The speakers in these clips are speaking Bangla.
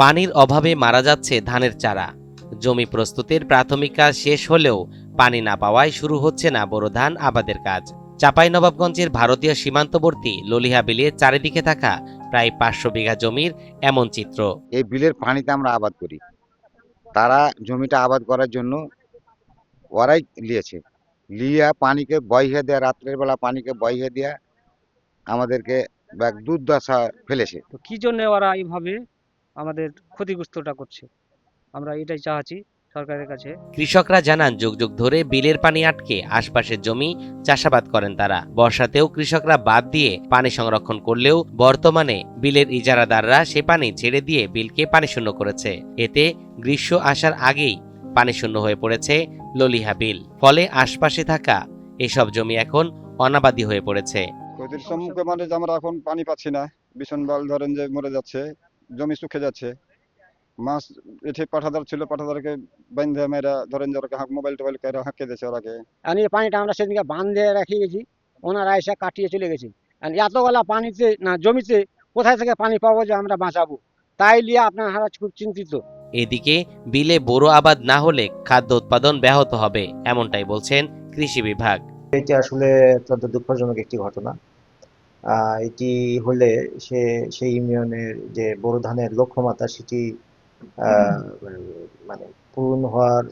পানির অভাবে মারা যাচ্ছে ধানের চারা। জমি প্রস্তুতের প্রাথমিক কাজ শেষ হলেও পানি না পাওয়ায় শুরু হচ্ছে না বোরো ধান আবাদের কাজ। চাঁপাইনবাবগঞ্জের ভারতীয় সীমান্তবর্তী ললিহা বিলের চারিদিকে থাকা প্রায় পাঁচশো বিঘা জমির এমন চিত্র। এই বিলের পানিতে আমরা আবাদ করি। তারা জমিটা আবাদ করার জন্য ওরাই নিয়েছে লিয়া পানিকে বইহে দেয়া, রাত্রের বেলা পানিকে বইহে দেয়া আমাদেরকে এক দুর্দশা ফেলেছে। তো কি জন্য ওরা এইভাবে আমাদের ক্ষতিগ্রস্তটা করছে? আমরা এটাই চাচ্ছি সরকারের কাছে। কৃষকরা জানান যুগ যুগ ধরে বিলের পানি আটকে আশপাশের জমি চাষাবাদ করেন তারা। বর্ষাতেও কৃষকরা বাদ দিয়ে পানি সংরক্ষণ করলেও বর্তমানে বিলের ইজারাদাররা সে পানি ছেড়ে দিয়ে বিলকে পানি শূন্য করেছে। এতে গ্রীষ্ম আসার আগেই পানি শূন্য হয়ে পড়েছে ললিহা বিল। ফলে আশপাশে থাকা এসব জমি এখন অনাবাদী হয়ে পড়েছে। ক্ষতির সম্মুখে মানে যে আমরা এখন পানি পাচ্ছি না ভীষণ বাল ধরেন যে মরে যাচ্ছে জমি শুকে যাচ্ছে। মাছ এঠে পাঠাদার ছিল পাঠাদারকে বাইন্ধে মেয়েরা ধরেন যে ওরা মোবাইল টোবাইল কেরা হাঁকে দিয়েছে ওরাকে। আর এই পানিটা আমরা সেদিনকে বাঁধে রেখে গেছি ওনারা এসে কাটিয়ে চলে গেছে। আর এতগুলা পানিতে না জমিতে কোথায় থেকে পানি পাবো যে আমরা বাঁচাবো? তাই নিয়ে আপনারা খুব চিন্তিত। এদিকে বিলে বোরো আবাদ না হলে খাদ্য উৎপাদন ব্যাহত হবে এমনটাই বলছেন কৃষি বিভাগ। এটি আসলে অত্যন্ত দুঃখজনক একটি ঘটনা। এটি হলে সে সেই ইউনিয়নের যে বোরো ধানের লক্ষ্যমাত্রা সেটি আহ, মানে পূরণ হওয়ার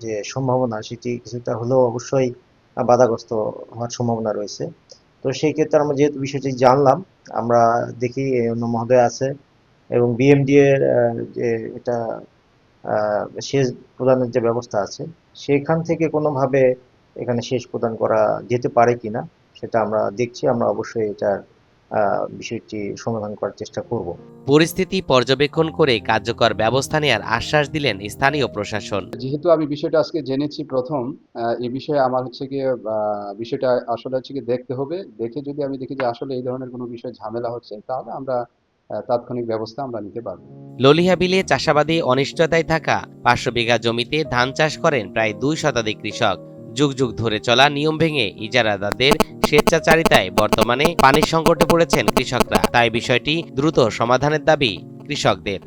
যে সম্ভাবনা সেটি কিছুটা হলেও অবশ্যই বাধাগ্রস্ত হওয়ার সম্ভাবনা রয়েছে। তো সেই ক্ষেত্রে আমরা যেহেতু বিষয়টি জানলাম আমরা দেখি এই অন্য মহোদয় আছে এবং বিএমডি এর আহ, যে এটা আহ, সেচ প্রদানের যে ব্যবস্থা আছে সেখান থেকে কোনোভাবে এখানে সেচ প্রদান করা যেতে পারে কিনা সেটা আমরা দেখছি আমরা অবশ্যই এটার আহ, বিষয়টি সমাধান করার চেষ্টা করব। পরিস্থিতি পর্যবেক্ষণ করে কার্যকর ব্যবস্থা নেওয়ার আশ্বাস দিলেন স্থানীয় প্রশাসন। যেহেতু আমি বিষয়টা আজকে জেনেছি প্রথম এই বিষয়ে আমার হচ্ছে গিয়ে আহ, বিষয়টা আসলে হচ্ছে গিয়ে দেখতে হবে। দেখে যদি আমি দেখি যে আসলে এই ধরনের কোনো বিষয় ঝামেলা হচ্ছে তাহলে আমরা তাৎক্ষণিক ব্যবস্থা আমরা নিতে পারব। ললিহা বিলে চাষাবাদে অনিশ্চয়তায় থাকা পাঁচশো বিঘা জমিতে ধান চাষ করেন প্রায় দুই শতাধিক কৃষক। যুগ যুগ ধরে চলা নিয়ম ভেঙে ইজারাদাদের স্বেচ্ছাচারিতায় বর্তমানে পানির সংকটে পড়েছেন কৃষকরা। তাই বিষয়টি দ্রুত সমাধানের দাবি কৃষকদের।